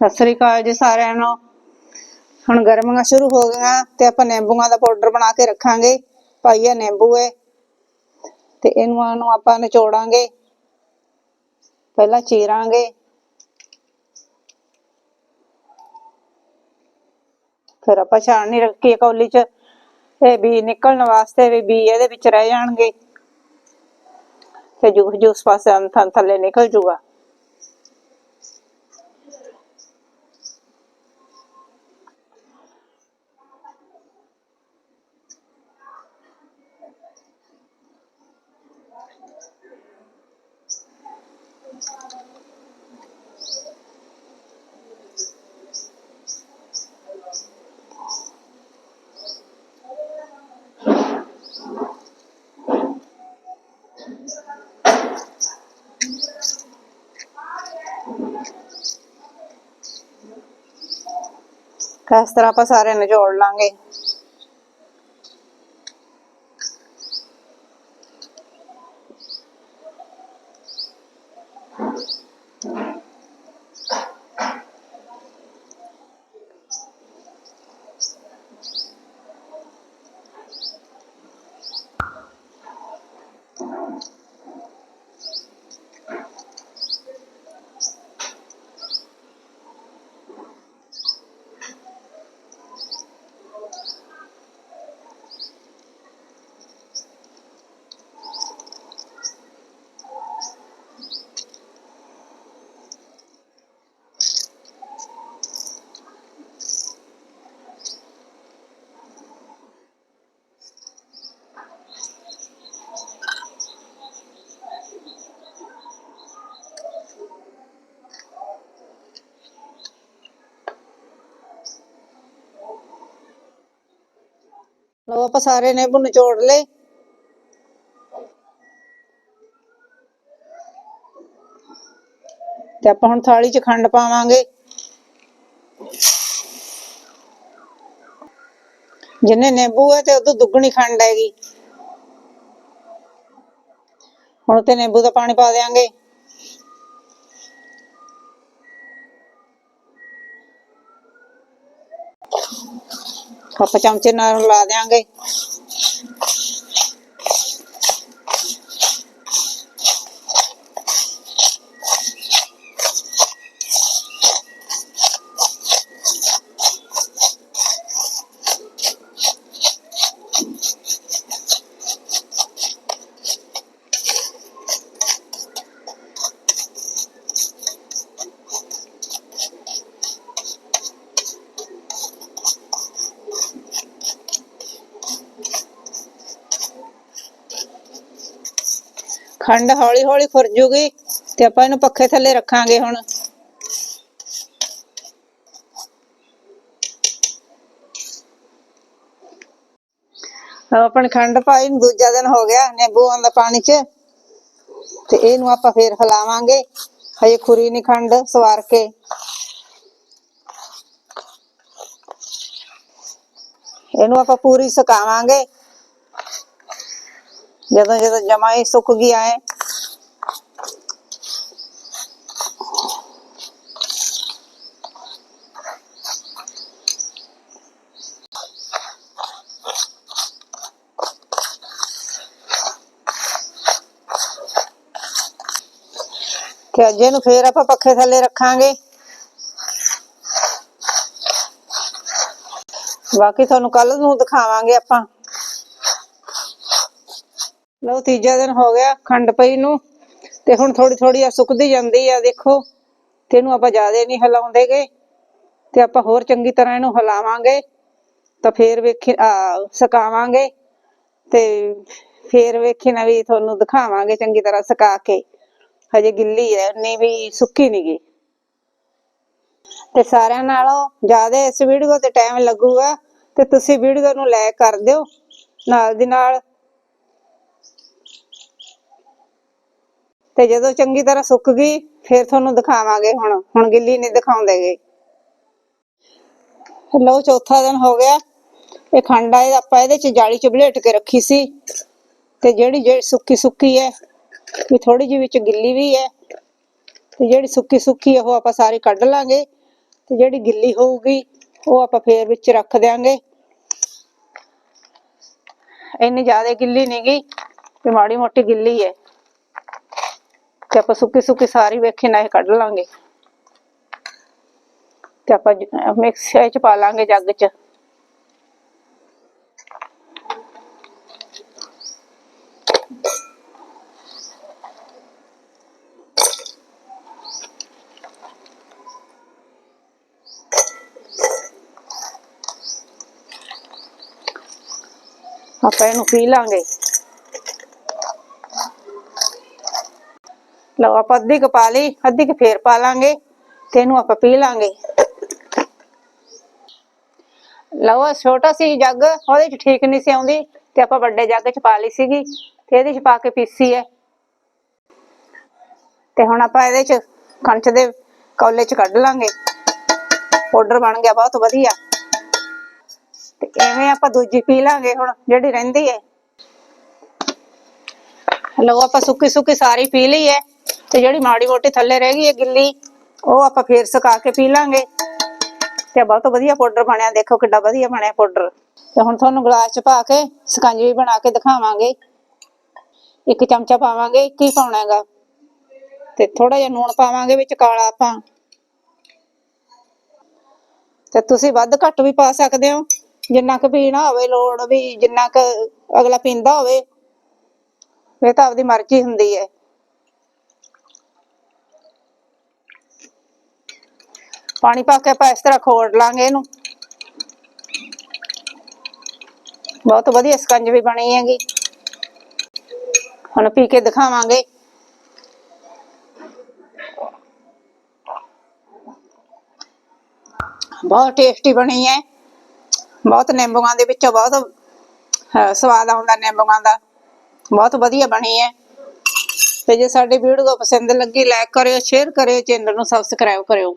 ਸਤਿ ਸ੍ਰੀ ਅਕਾਲ ਜੀ ਸਾਰਿਆਂ ਨੂੰ। ਹੁਣ ਗਰਮੀਆਂ ਸ਼ੁਰੂ ਹੋ ਗਈਆਂ ਤੇ ਆਪਾਂ ਨਿੰਬੂਆਂ ਦਾ ਪਾਊਡਰ ਬਣਾ ਕੇ ਰੱਖਾਂਗੇ। ਪਾਈਆ ਨਿੰਬੂ ਹੈ ਤੇ ਇਹਨੂੰ ਨੂੰ ਆਪਾਂ ਨਿਚੋੜਾਂਗੇ। ਪਹਿਲਾਂ ਚੀਰਾਂਗੇ। ਫਿਰ ਆਪਾਂ ਛਾਣਨੀ ਰੱਖੀ ਹੈ ਕੌਲੀ 'ਚ। ਇਹ ਬੀ ਨਿਕਲਣ ਵਾਸਤੇ ਵੀ ਬੀ ਇਹਦੇ ਵਿੱਚ ਰਹਿ ਜਾਣਗੇ। ਤੇ ਜੂਸ ਜੂਸ ਪਾਸੇ ਥ- ਥੱਲੇ ਨਿਕਲ ਜੂਗਾ। ਇਸ ਤਰ੍ਹਾਂ ਆਪਾਂ ਸਾਰੇ ਜੋੜ ਲਾਂਗੇ? ਲੋ ਆਪਾਂ ਸਾਰੇ ਨਿੰਬੂ ਨਿਚੋੜ ਲਏ। ਤੇ ਆਪਾਂ ਹੁਣ ਥਾਲੀ 'ਚ ਖੰਡ ਪਾਵਾਂਗੇ। ਜਿੰਨੇ ਨਿੰਬੂ ਹੈ ਤੇ ਉਦੋਂ ਦੁੱਗਣੀ ਖੰਡ ਹੈਗੀ। ਹੁਣ ਤੇ ਨਿੰਬੂ ਦਾ ਪਾਣੀ ਪਾ ਦੇਾਂਗੇ ਆਪਾਂ ਚਮਚੇ ਨਾਲ ਲਾ ਦੇਾਂਗੇ ਖੰਡ ਹੌਲੀ ਹੌਲੀ ਖੁਰ ਜੂਗੀ ਤੇ ਆਪਾਂ ਇਹਨੂੰ ਪੱਖੇ ਥੱਲੇ ਰੱਖਾਂਗੇ ਹੁਣ। ਆਹ ਆਪਣੀ ਖੰਡ ਪਾਈ ਨੂੰ ਦੂਜਾ ਦਿਨ ਹੋ ਗਿਆ ਨਿੰਬੂ ਦਾ ਪਾਣੀ ਚ ਤੇ ਇਹਨੂੰ ਆਪਾਂ ਫੇਰ ਹਿਲਾਵਾਂਗੇ। ਹਜੇ ਖੁਰੀ ਨਹੀਂ ਖੰਡ ਸਵਾਰ ਕੇ। ਇਹਨੂੰ ਆਪਾਂ ਪੂਰੀ ਸੁਕਾਵਾਂਗੇ। ਜਦੋਂ ਜਦੋਂ ਜਮਾ ਹੀ ਸੁੱਕ ਗਿਆ ਹੈ। ਤੇ ਅੱਜ ਇਹਨੂੰ ਫੇਰ ਆਪਾਂ ਪੱਖੇ ਥੱਲੇ ਰੱਖਾਂਗੇ। ਬਾਕੀ ਤੁਹਾਨੂੰ ਕੱਲ ਨੂੰ ਦਿਖਾਵਾਂਗੇ ਆਪਾਂ। ਲਓ ਤੀਜਾ ਦਿਨ ਹੋ ਗਿਆ ਖੰਡ ਪਈ ਨੂੰ ਤੇ ਹੁਣ ਥੋੜੀ ਥੋੜੀ ਆ ਸੁੱਕਦੀ ਜਾਂਦੀ ਆ, ਦੇਖੋ। ਤੇ ਇਹਨੂੰ ਆਪਾਂ ਜ਼ਿਆਦਾ ਨਹੀਂ ਹਿਲਾਉਂਦੇਗੇ ਤੇ ਆਪਾਂ ਹੋਰ ਚੰਗੀ ਤਰ੍ਹਾਂ ਇਹਨੂੰ ਹਿਲਾਵਾਂਗੇ। ਤਾਂ ਫੇਰ ਵੇਖੀ, ਆ ਤੇ ਫੇਰ ਵੇਖੀ ਨਾ ਵੀ ਤੁਹਾਨੂੰ ਦਿਖਾਵਾਂਗੇ ਚੰਗੀ ਤਰ੍ਹਾਂ ਸੁਕਾ ਕੇ। ਹਜੇ ਗਿੱਲੀ ਹੈ ਨਹੀਂ ਵੀ ਸੁੱਕੀ ਨਹੀਂ ਗਈ ਤੇ ਸਾਰਿਆਂ ਨਾਲੋਂ ਜ਼ਿਆਦਾ ਇਸ ਵੀਡੀਓ ਤੇ ਟਾਈਮ ਲੱਗੂਗਾ। ਤੇ ਤੁਸੀਂ ਵੀਡੀਓ ਨੂੰ ਲਾਈਕ ਕਰ ਦਿਓ। ਨਾਲ ਦੀ ਨਾਲ ਤੇ ਜਦੋਂ ਚੰਗੀ ਤਰ੍ਹਾਂ ਸੁੱਕ ਗਈ, ਫਿਰ ਤੁਹਾਨੂੰ ਦਿਖਾਵਾਂਗੇ ਹੁਣ। ਹੁਣ ਗਿੱਲੀ ਨਹੀਂ ਦਿਖਾਉਂਦੇਗੇ। ਲਓ, ਚੌਥਾ ਦਿਨ ਹੋ ਗਿਆ। ਇਹ ਖੰਡ ਆ ਆਪਾਂ ਇਹਦੇ ਚ ਜਾਲੀ ਚ ਬਲੇਟ ਕੇ ਰੱਖੀ ਸੀ। ਤੇ ਜਿਹੜੀ ਜਿਹੜੀ ਸੁੱਕੀ ਸੁੱਕੀ ਹੈ, ਵੀ ਥੋੜੀ ਜਿਹੀ ਵਿੱਚ ਗਿੱਲੀ ਵੀ ਹੈ, ਤੇ ਜਿਹੜੀ ਸੁੱਕੀ ਸੁੱਕੀ ਉਹ ਆਪਾਂ ਸਾਰੀ ਕੱਢ ਲਾਂਗੇ। ਤੇ ਜਿਹੜੀ ਗਿੱਲੀ ਹੋਊਗੀ, ਉਹ ਆਪਾਂ ਫੇਰ ਵਿੱਚ ਰੱਖ ਦਿਆਂਗੇ। ਇੰਨੀ ਜ਼ਿਆਦਾ ਗਿੱਲੀ ਨਹੀਂ ਗਈ ਤੇ ਮਾੜੀ ਮੋਟੀ ਗਿੱਲੀ ਹੈ। ਤੇ ਆਪਾਂ ਸੁੱਕੀ ਸੁੱਕੀ ਸਾਰੀ ਵੇਖੀ ਨਾ ਇਹ ਕੱਢ ਲਾਂਗੇ। ਤੇ ਆਪਾਂ ਮਿਕਸਰ ਚ ਪਾ ਲਾਂਗੇ ਜੱਗ ਚ। ਆਪਾਂ ਇਹਨੂੰ ਪੀ ਲਾਂਗੇ। ਲਓ, ਆਪਾਂ ਅੱਧੀ ਕੁ ਪਾ ਲਈ, ਅੱਧੀ ਕੁ ਫੇਰ ਪਾ ਲਾਂਗੇ ਤੇ ਇਹਨੂੰ ਆਪਾਂ ਪੀ ਲਾਂਗੇ। ਲਓ ਛੋਟਾ ਸੀ ਜੱਗ, ਉਹਦੇ ਚ ਠੀਕ ਨਹੀਂ ਸੀ ਆਉਂਦੀ, ਤੇ ਆਪਾਂ ਵੱਡੇ ਜੱਗ ਚ ਪਾ ਲਈ ਸੀਗੀ, ਤੇ ਇਹਦੇ ਚ ਪਾ ਕੇ ਪੀਸੀ ਹੈ ਤੇ ਹੁਣ ਆਪਾਂ ਇਹਦੇ ਚ ਕਣਚ ਦੇ ਕੌਲੇ ਚ ਕੱਢ ਲਾਂਗੇ। ਪਾਊਡਰ ਬਣ ਗਿਆ ਬਹੁਤ ਵਧੀਆ। ਤੇ ਐਵੇਂ ਆਪਾਂ ਦੂਜੀ ਪੀ ਲਾਂਗੇ ਹੁਣ, ਜਿਹੜੀ ਰਹਿੰਦੀ ਹੈ ਲਓ, ਆਪਾਂ ਸੁੱਕੀ ਸੁੱਕੀ ਸਾਰੀ ਪੀ ਲਈ ਹੈ ਤੇ ਜਿਹੜੀ ਮਾੜੀ ਮੋਟੀ ਥੱਲੇ ਰਹਿ ਗਈ ਹੈ ਗਿੱਲੀ, ਉਹ ਆਪਾਂ ਫੇਰ ਸੁਕਾ ਕੇ ਪੀ ਲਾਂਗੇ। ਤੇ ਬਹੁਤ ਵਧੀਆ ਪਾਊਡਰ ਬਣਿਆ, ਦੇਖੋ ਕਿੱਡਾ ਵਧੀਆ ਬਣਿਆ ਪਾਊਡਰ। ਤੇ ਹੁਣ ਤੁਹਾਨੂੰ ਗਲਾਸ ਚ ਪਾ ਕੇ ਸਕੰਜਵੀ ਬਣਾ ਕੇ ਦਿਖਾਵਾਂਗੇ। ਇੱਕ ਚਮਚਾ ਪਾਵਾਂਗੇ, ਇੱਕ ਹੀ ਪਾਉਣਾ ਹੈਗਾ। ਤੇ ਥੋੜਾ ਜਿਹਾ ਨੂਣ ਪਾਵਾਂਗੇ ਵਿੱਚ ਕਾਲਾ ਆਪਾਂ। ਤੇ ਤੁਸੀਂ ਵੱਧ ਘੱਟ ਵੀ ਪਾ ਸਕਦੇ ਹੋ। ਜਿੰਨਾ ਕੁ ਪੀਣਾ ਹੋਵੇ, ਲੋੜ ਵੀ ਜਿੰਨਾ ਕੁ ਅਗਲਾ ਪੀਂਦਾ ਹੋਵੇ, ਇਹ ਤਾਂ ਆਪਦੀ ਮਰਜ਼ੀ ਹੁੰਦੀ ਹੈ। ਪਾਣੀ ਪਾ ਕੇ ਆਪਾਂ ਇਸ ਤਰ੍ਹਾਂ ਖੋੜ ਲਾਂਗੇ ਇਹਨੂੰ। ਬਹੁਤ ਵਧੀਆ ਸਕੰਜ ਵੀ ਬਣੀ ਹੈਗੀ। ਹੁਣ ਪੀ ਕੇ ਦਿਖਾਵਾਂਗੇ। ਬਹੁਤ ਟੇਸਟੀ ਬਣੀ ਹੈ। ਬਹੁਤ ਨਿੰਬੂਆਂ ਦੇ ਵਿੱਚੋਂ ਬਹੁਤ ਸਵਾਦ ਆਉਂਦਾ ਨਿੰਬੂਆਂ ਦਾ। ਬਹੁਤ ਵਧੀਆ ਬਣੀ ਹੈ। ਤੇ ਜੇ ਸਾਡੀ ਵੀਡੀਓ ਪਸੰਦ ਲੱਗੀ ਲਾਈਕ ਕਰਿਓ ਸ਼ੇਅਰ ਕਰਿਓ ਚੈਨਲ ਨੂੰ ਸਬਸਕ੍ਰਾਈਬ ਕਰਿਓ।